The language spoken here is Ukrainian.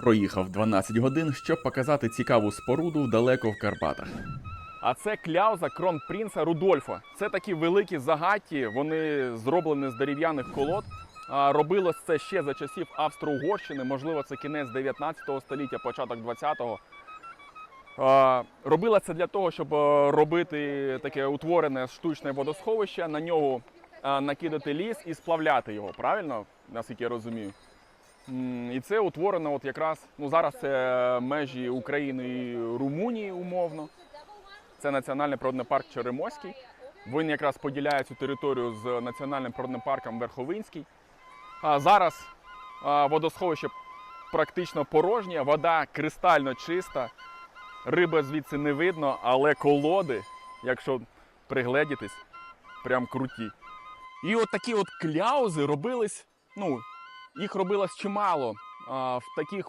Проїхав 12 годин, щоб показати цікаву споруду далеко в Карпатах. А це кляуза кронпринца Рудольфа. Це такі великі загатті, вони зроблені з дерев'яних колод. Робилось це ще за часів Австро-Угорщини, можливо, це кінець 19 століття, початок 20-го. Робила це для того, щоб е, робити таке утворене штучне водосховище, на нього накидати ліс і сплавляти його, правильно? Наскільки я розумію. І це утворено от якраз, ну зараз це межі України і Румунії умовно. Це Національний природний парк Черемоський. Він якраз поділяє цю територію з Національним природним парком Верховинський. А зараз водосховище практично порожнє, вода кристально чиста, риби звідси не видно, але колоди, якщо пригледітись, прям круті. І от такі от кляузи робились, ну, їх робилось чимало в таких